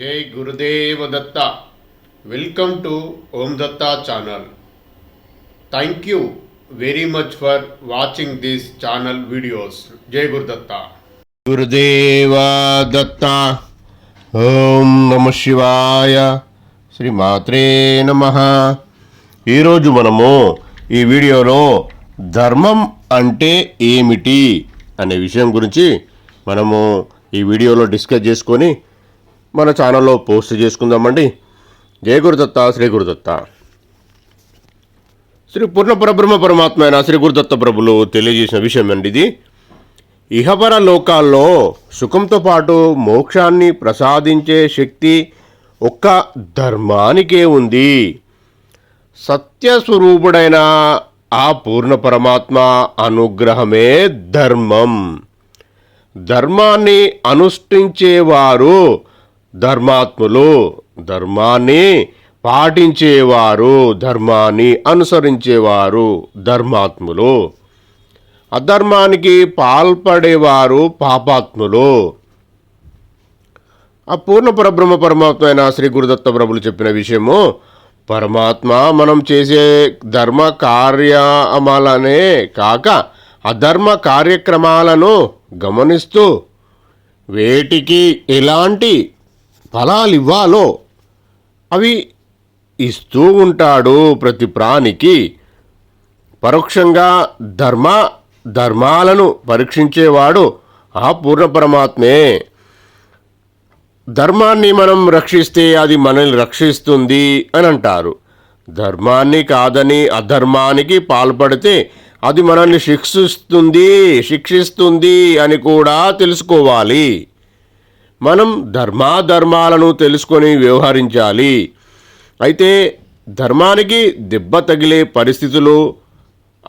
జై Gurudeva Datta. Welcome to Om Datta channel thank you very much for watching this channel videos జై గురుదత్త గురుదేవ దత్త. ఓం నమ శివాయ. శ్రీ మాత్రే నమ ఈరోజు మనము ఈ వీడియోలో ధర్మం అంటే ఏమిటి అనే విషయం గురించి మనము ఈ వీడియోలో డిస్కస్ చేసుకొని మన ఛానల్లో పోస్ట్ చేసుకుందామండి. జయ గురుదత్త శ్రీ గురుదత్త. శ్రీ పూర్ణ పరబ్రహ్మ పరమాత్మ అయిన శ్రీ గురుదత్త ప్రభులు తెలియజేసిన విషయం అండి ఇది. ఇహపర లోకాల్లో సుఖంతో పాటు మోక్షాన్ని ప్రసాదించే శక్తి ఒక్క ధర్మానికే ఉంది. సత్యస్వరూపుడైన ఆ పూర్ణ పరమాత్మ అనుగ్రహమే ధర్మం. ధర్మాన్ని అనుష్ఠించేవారు ధర్మాత్ములు ధర్మాన్ని పాటించేవారు ధర్మాన్ని అనుసరించేవారు ధర్మాత్ములు. అధర్మానికి పాల్పడేవారు పాపాత్ములు. ఆ పూర్ణ పరబ్రహ్మ పరమాత్మ అయిన శ్రీ గురుదత్త ప్రభులు చెప్పిన విషయము పరమాత్మ మనం చేసే ధర్మ కార్యమాలనే కాక అధర్మ కార్యక్రమాలను గమనిస్తూ వేటికి ఎలాంటి ఫలాలు ఇవ్వాలో. అవి ఇస్తూ ఉంటాడు ప్రతి ప్రాణికి. పరోక్షంగా ధర్మ ధర్మాలను పరీక్షించేవాడు ఆ పూర్ణ పరమాత్మే. ధర్మాన్ని మనం రక్షిస్తే అది మనల్ని రక్షిస్తుంది అని అంటారు. ధర్మాన్ని కాదని అధర్మానికి పాల్పడితే అది మనల్ని శిక్షిస్తుంది శిక్షిస్తుంది అని కూడా తెలుసుకోవాలి. మనం ధర్మాధర్మాలను తెలుసుకొని వ్యవహరించాలి. అయితే ధర్మానికి దెబ్బ తగిలే పరిస్థితులు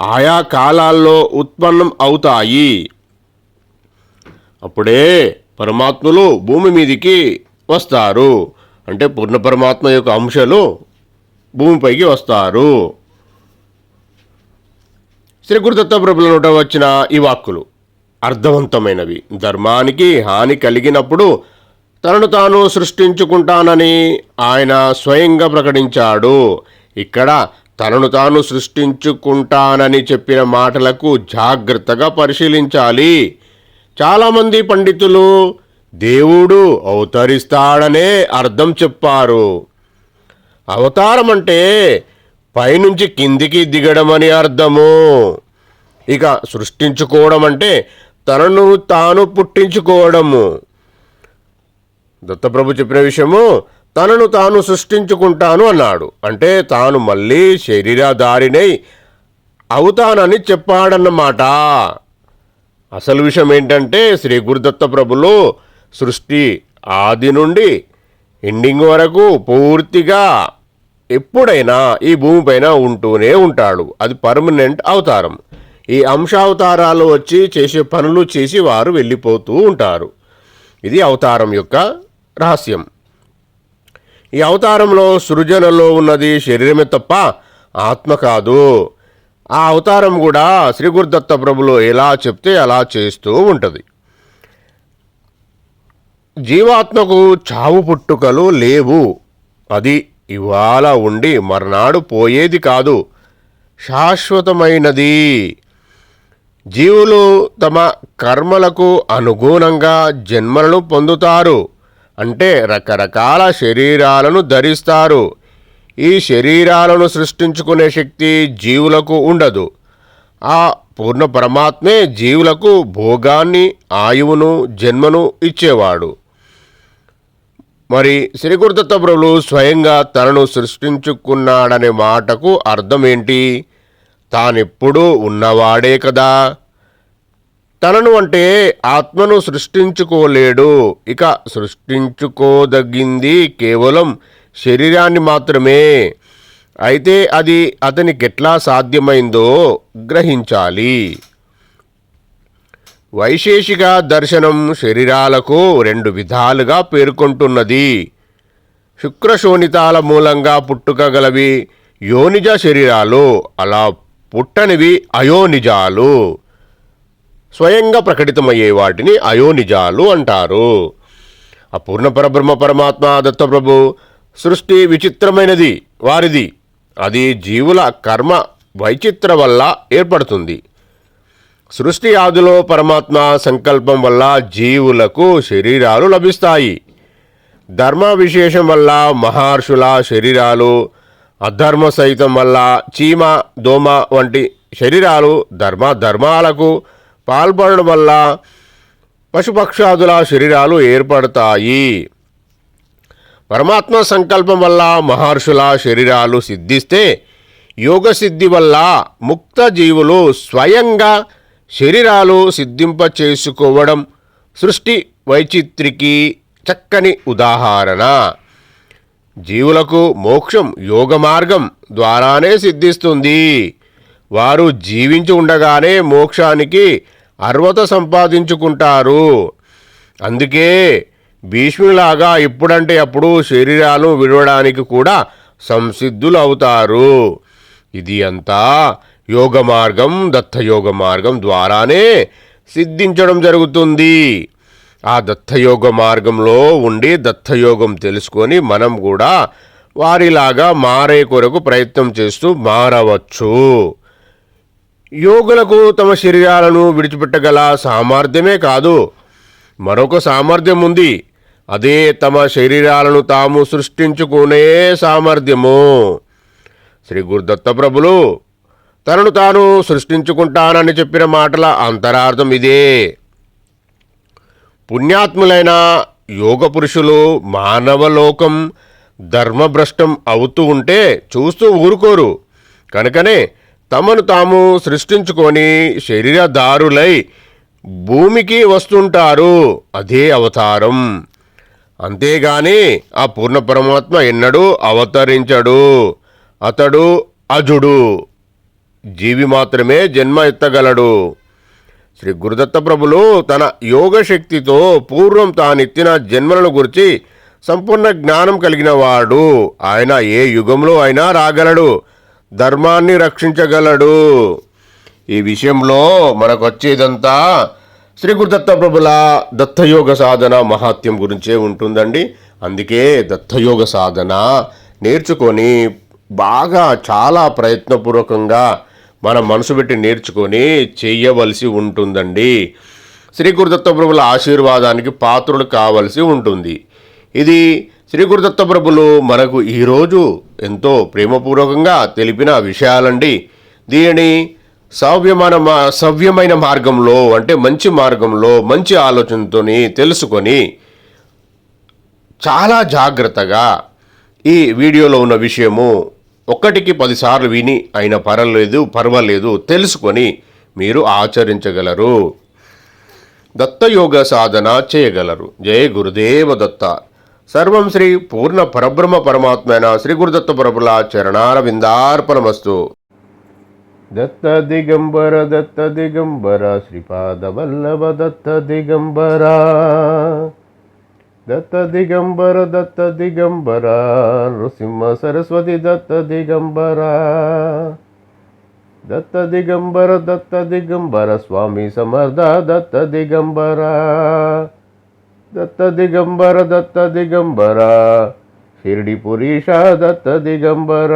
ఆయా కాలాల్లో ఉత్పన్నం అవుతాయి. అప్పుడే పరమాత్మలు భూమి మీదికి వస్తారు. అంటే పూర్ణ పరమాత్మ యొక్క అంశాలు భూమిపైకి వస్తారు. శ్రీ గురుదత్త ప్రభుల నోట వచ్చిన ఈ వాక్కులు. అర్థవంతమైనవి. ధర్మానికి హాని కలిగినప్పుడు తనను తాను సృష్టించుకుంటానని ఆయన స్వయంగా ప్రకటించాడు. ఇక్కడ తనను తాను సృష్టించుకుంటానని చెప్పిన మాటలకు జాగ్రత్తగా పరిశీలించాలి. చాలామంది పండితులు దేవుడు అవతరిస్తాడనే అర్థం చెప్పారు. అవతారం అంటే పైనుంచి కిందికి దిగడం అని అర్థము. ఇక సృష్టించుకోవడం అంటే తనను తాను పుట్టించుకోవడము. దత్తప్రభు చెప్పిన విషయము తనను తాను సృష్టించుకుంటాను అన్నాడు. అంటే తాను మళ్ళీ శరీరధారినై అవుతానని చెప్పాడన్నమాట. అసలు విషయం ఏంటంటే శ్రీ గురుదత్త ప్రభులు సృష్టి ఆది నుండి ఎండింగ్ వరకు పూర్తిగా ఎప్పుడైనా ఈ భూమిపైన ఉంటూనే ఉంటాడు. అది పర్మనెంట్ అవతారం. ఈ అంశావతారాలు వచ్చి చేసే పనులు చేసి వారు వెళ్ళిపోతూ ఉంటారు. ఇది అవతారం యొక్క రహస్యం. ఈ అవతారంలో సృజనలో ఉన్నది శరీరమే తప్ప ఆత్మ కాదు. ఆ అవతారం కూడా శ్రీ గురుదత్త ప్రభులు ఎలా చెప్తే అలా చేస్తూ ఉంటుంది. జీవాత్మకు చావు పుట్టుకలు లేవు. అది ఇవాళ ఉండి మర్నాడు పోయేది కాదు. శాశ్వతమైనది. జీవులు తమ కర్మలకు అనుగుణంగా జన్మలను పొందుతారు. అంటే రకరకాల శరీరాలను ధరిస్తారు. ఈ శరీరాలను సృష్టించుకునే శక్తి జీవులకు ఉండదు. ఆ పూర్ణ పరమాత్మే జీవులకు భోగాన్ని ఆయువును జన్మను ఇచ్చేవాడు. మరి శ్రీగురుదత్త ప్రభులు స్వయంగా తనను సృష్టించుకున్నాడనే మాటకు అర్థం ఏంటి తానెప్పుడూ ఉన్నవాడే కదా. తనను అంటే ఆత్మను సృష్టించుకోలేడు. ఇక సృష్టించుకోదగింది కేవలం శరీరాన్ని మాత్రమే. అయితే అది అతనికెట్లా సాధ్యమైందో గ్రహించాలి. వైశేషిక దర్శనం శరీరాలకు రెండు విధాలుగా పేర్కొంటున్నది. శుక్రశోణితాల మూలంగా పుట్టుకగలవి యోనిజ శరీరాలు. అలా పుట్టనివి అయోనిజాలు. స్వయంగా ప్రకటితమయ్యే వాటిని అయోనిజాలు అంటారు. అపూర్ణ పరబ్రహ్మ పరమాత్మ దత్తప్రభు సృష్టి విచిత్రమైనది వారిది. అది జీవుల కర్మ వైచిత్ర వల్ల ఏర్పడుతుంది. సృష్టి ఆదిలో పరమాత్మ సంకల్పం వల్ల జీవులకు శరీరాలు లభిస్తాయి. ధర్మ విశేషం వల్ల మహర్షుల శరీరాలు అధర్మ సహితం వల్ల చీమ దోమ వంటి శరీరాలు ధర్మ ధర్మాలకు పాల్పడడం వల్ల పశుపక్షాదుల శరీరాలు ఏర్పడతాయి. పరమాత్మ సంకల్పం వల్ల మహర్షుల శరీరాలు సిద్ధిస్తే యోగ సిద్ధి వల్ల ముక్త జీవులు స్వయంగా శరీరాలు సిద్ధింప చేసుకోవడం సృష్టి వైచిత్రికి చక్కని ఉదాహరణ. జీవులకు మోక్షం యోగ మార్గం ద్వారానే సిద్ధిస్తుంది. వారు జీవించి ఉండగానే మోక్షానికి అర్హత సంపాదించుకుంటారు. అందుకే భీష్ములాగా ఎప్పుడంటే అప్పుడు శరీరాలు విడవడానికి కూడా సంసిద్ధులు అవుతారు ఇది అంతా యోగ మార్గం దత్తయోగ మార్గం ద్వారానే సిద్ధించడం జరుగుతుంది. ఆ దత్తయోగ మార్గంలో ఉండి దత్తయోగం తెలుసుకొని మనం కూడా వారిలాగా మారే కొరకు ప్రయత్నం చేస్తూ మారవచ్చు. యోగులకు తమ శరీరాలను విడిచిపెట్టగల సామర్థ్యమే కాదు మరొక సామర్థ్యం ఉంది. అదే తమ శరీరాలను తాము సృష్టించుకునే సామర్థ్యము. శ్రీ గురుదత్త ప్రభులు తనను తాను సృష్టించుకుంటానని చెప్పిన మాటల అంతరార్థం ఇదే. పుణ్యాత్ములైన యోగ పురుషులు మానవలోకం ధర్మభ్రష్టం అవుతూ ఉంటే చూస్తూ ఊరుకోరు. కనుకనే తమను తాము సృష్టించుకొని శరీరదారులై భూమికి వస్తుంటారు అదే అవతారం. అంతేగాని ఆ పూర్ణ పరమాత్మ ఎన్నడూ అవతరించడు. అతడు అజుడు. జీవి మాత్రమే జన్మ ఎత్తగలడు. శ్రీ గురుదత్త ప్రభులు తన యోగ శక్తితో పూర్వం తానెత్తిన జన్మలను గురించి సంపూర్ణ జ్ఞానం కలిగిన వాడు. ఆయన ఏ యుగంలో అయినా రాగలడు ధర్మాన్ని రక్షించగలడు. ఈ విషయంలో మనకు వచ్చేదంతా శ్రీ గురుదత్త ప్రభుల దత్తయోగ సాధన మహాత్యం గురించే ఉంటుందండి. అందుకే దత్తయోగ సాధన నేర్చుకొని బాగా చాలా ప్రయత్నపూర్వకంగా మనం మనసు పెట్టి నేర్చుకొని చేయవలసి ఉంటుందండి. శ్రీ గురుదత్త ప్రభుల ఆశీర్వాదానికి పాత్రులు కావలసి ఉంటుంది. ఇది శ్రీ గురుదత్త ప్రభులు మనకు ఈరోజు ఎంతో ప్రేమపూర్వకంగా తెలిపిన విషయాలండి. దీనిని సవ్యమైన మా సవ్యమైన మార్గంలో అంటే మంచి మార్గంలో మంచి ఆలోచనతోని తెలుసుకొని చాలా జాగ్రత్తగా ఈ వీడియోలో ఉన్న విషయము ఒక్కటికి పదిసార్లు విని అయినా పర్వాలేదు పర్వాలేదు తెలుసుకొని మీరు ఆచరించగలరు. దత్తయోగ సాధన చేయగలరు. జయ గురుదేవ దత్త. సర్వం శ్రీ పూర్ణ పరబ్రహ్మ పరమాత్మైన శ్రీ గురుదత్త ప్రభుల చరణారవిందార్పణమస్తు దత్త దిగంబర దత్త దిగంబర శ్రీపాద వల్లభ దత్త దిగంబర. దత్త దిగంబర దత్త దిగంబర నృసింహ సరస్వతి దత్త దిగంబర. దత్త దిగంబర దత్త దిగంబర స్వామి సమర్థ దత్త దిగంబర. దత్త దిగంబర దత్త దిగంబర షిరిడి పురీష దత్త దిగంబర.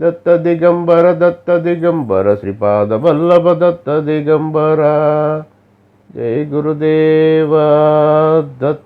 దత్త దిగంబర దత్త దిగంబర శ్రీపాద వల్లభ దత్త దిగంబర. జై గురుదేవ దత్త